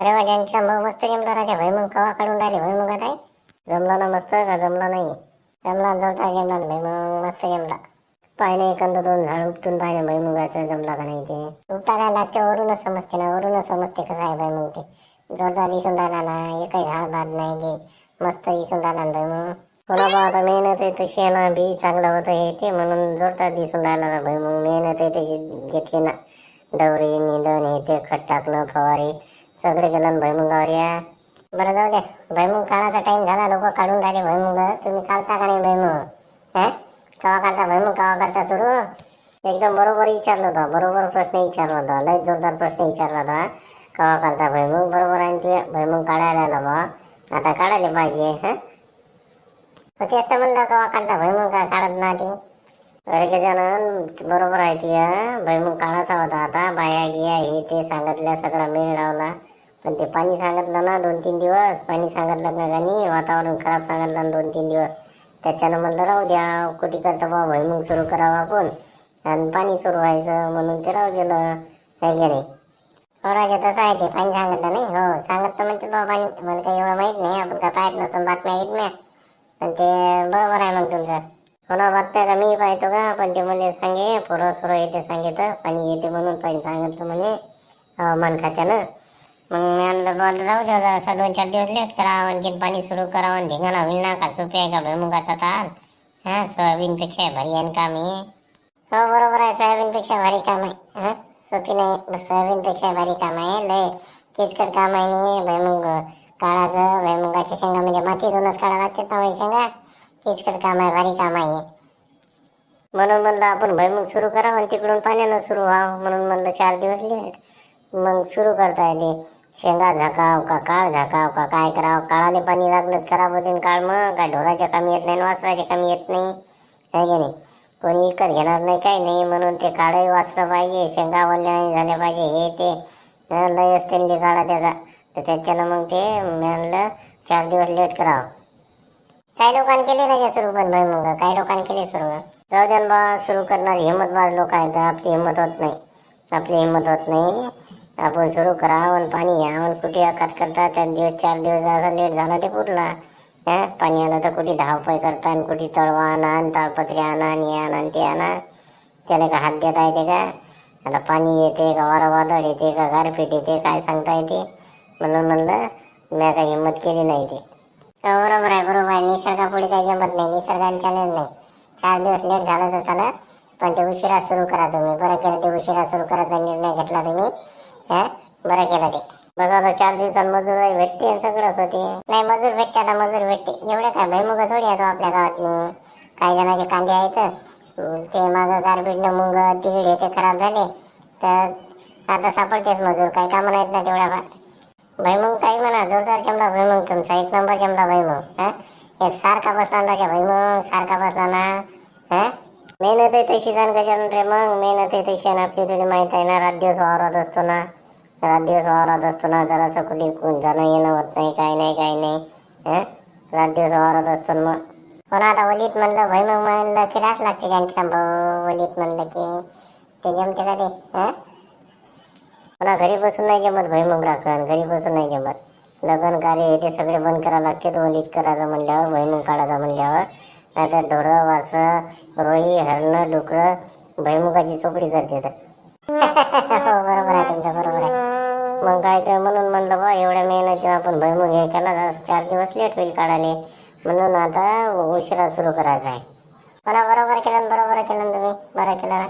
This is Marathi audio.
अरे वा ज्यांचा भाऊ मस्त जमला राजा भाई मग कवा काढून राहिले भाई मग आता? जमला ना मस्त का जमला नाही? जमला जोरदार जमला ना भाई मग मस्त जमला. पाहिजे एखादं दोन झाड उपटून पाहिलं भाई मुगाचं जमला का नाही ते? उपटा काय लागते वरूनच समजते ना वरूनच समजते कसं आहे भाई मग ते. जोरदार दिसून राहिला ना एकही झाड बाद नाही गे मस्त दिसून राहिला ना भाई मग कोणा बा आता मेहनत आहे तशी आहे बी चांगलं होतं हे ते म्हणून जोरदार दिसून राहिला ना भाई मग मेहनत आहे तशी घेतली ना. डवरी निंदण हे ते खत टाकणं फवारी. सगळे गेलं ना या. बरं जाऊ द्या भैमुग काढायचा टाइम झाला लोक काढून राहिले भैमुग तुम्ही काढता का नाही भैमुग हा? कवा काढता? भैमुग कवा करता सुरू? एकदम बरोबर विचारलं होतं. बरोबर प्रश्न विचारला होता. लय जोरदार प्रश्न विचारला होता. कवा करता भैमुग बरोबर आहे ते? भैमुग काढायला आलं बा आता काढायला पाहिजे हा? तेच तर म्हणलं कवा काढता? भैमुग का काढत ना ते? अरे गजानन बरोबर आहे ती भैमुग काढायचा होता आता. बाया गिया हे ते सांगितलं सगळा मेळ लावला. पण ते पाणी सांगितलं ना दोन तीन दिवस पाणी सांगितलं ना त्यांनी वातावरण खराब सांगितलं ना दोन तीन दिवस. त्याच्यानं म्हणलं राहू द्या कुठे करता बा भुईमुंग सुरू करावं आपण. आणि पाणी सुरू व्हायचं म्हणून ते राहू दिलं काही की नाही हो राजा तसं आहे ते पाणी सांगितलं नाही. हो सांगितलं म्हणते बा पाणी. मला काही एवढं माहीत नाही आपण काय पाहत नसतो बातम्या येत नाही पण ते बरोबर आहे मग तुमचं. हो ना बातम्या का मी पाहतो का? पण ते मला सांगे पोरं सोरं येते सांगितलं पाणी येते म्हणून पाणी सांगितलं म्हणे हवामान खात्यानं. मग मी आणलं बॉल राहू द्या जरा असा दोन चार दिवस लेट करावं आणखीन पाणी सुरू करावं आणि धिंगाणा होईल ना का सोपी आहे का भुईमुगाचा ताल हा सोयाबीनपेक्षा भारी आहे काम हे हो बरोबर आहे सोयाबीनपेक्षा भारी काम आहे. हा सोपी नाही सोयाबीनपेक्षा भारी काम आहे लय किचकट काम आहे नाही भुईमुग काळाचं भुईमुगाच्या शेंगा म्हणजे मातीतूनच काढा लागतात ना शेंगा? किचकट काम आहे भारी काम आहे. म्हणून म्हणलं आपण भुईमुग सुरू करावं आणि तिकडून पाण्यानं सुरू व्हावं. म्हणून म्हणलं चार दिवस लेट मग सुरू करता येते शेंगा झाकाव का काळ झाकाव का काय करावं? काळाने पाणी लागलं खराब होते काळ मग. काय ढोराच्या कमी येत नाही वासराच्या कमी येत नाही. आहे की नाही? कोणी विकत घेणार नाही काही नाही. म्हणून ते काळही वाचलं पाहिजे शेंगा वल्ल्या नाही झाल्या पाहिजे. हे ते लय असते ते काळा त्याचा. तर त्याच्यानं मग ते म्हणलं चार दिवस लेट करावं. काही लोकांनी केले नाही सुरू पण भाई मग काही लोकांनी केले सुरू जाऊ द्या बा सुरू करणारी हिंमतबाज लोक आहेत. आपली हिंमत होत नाही. आपली हिंमत होत नाही. आपण सुरू करावं पाणी यावं कुठे अकात करता त्या दिवस चार दिवस असं लेट झाला ते पुरला. पाणी आलं तर कुठे धावपाय करता आणि कुठे तळवा आणा ताळपत्री आणा आणि आणा ते आणा. त्याला का हात देता येते का? आता पाणी येते का वारा वादळ येते का गारपीट येते काय सांगता येते? म्हणून म्हणलं मी काही हिंमत केली नाही ते. हो, बरोबर आहे बरोबर आहे. निसर्गापुढे काही जमत नाही निसर्गाने चालत नाही. चार दिवस लेट झालं तर चालेल पण ते उशिरा सुरू करा तुम्ही. बरं केलं ते उशिरा सुरू करायचा निर्णय घेतला तुम्ही. हा? बरं केलं ते. बस आता चार दिवसात मजूर भेटते आणि सगळंच होते. नाही मजूर भेटते आता मजूर भेटते. एवढे काय भैमुग थोडी येतो आपल्या गावातनी काही जणांचे कांदे आहेत. ते मागं गारपीटनं मुंग तिकीड हे ते खराब झाले. तर आता सापडतेच मजूर. काही कामं नाहीत ना तेवढ्या फार भैमुंग काही म्हणा जोरदार जमला भैमुंग तुमचा. एक नंबर जमला भैमुंग हा? एक सारखा बसला ना राजा सारखा बसला ना. हा? मेहनत आहे तशी जाण गजानन रे मग. मेहनत आहे तशी आणि आपली थोडी माहीत आहे ना रात दिवस वावरात असतो ना. रात दिवस वावरात असतो ना जरासं कुठे कोण जाणं येणं होत नाही काही नाही काही नाही. हा? रात दिवस वावरात असतो ना मग. पण आता वलीत म्हणलं भैमुग म्हणलं की रास लागते त्यांच्या वलीत म्हणलं की ते जमते का ते? पुन्हा घरी बसून नाही जमत भैमुग राखण घरी बसून नाही जमत. लग्न कार्य हे ते सगळे बंद करावं लागते वलीत करायचं म्हणल्यावर भैमुग काढायचं म्हणल्यावर. नाहीतर ढोरं वासरं रोई हरणं डुकरं भैमुखाची चोपडी करते तर. हो बरोबर आहे तुमचं बरोबर आहे. मग काय काय म्हणून म्हणलं बा एवढ्या मेहनतीनं आपण भैमुख हे केला तर चार दिवस लेट होईल काढायला. म्हणून आता उशिरा सुरू करायचा आहे. पण बरोबर केलं बरोबर केलं तुम्ही बरं केलं ना.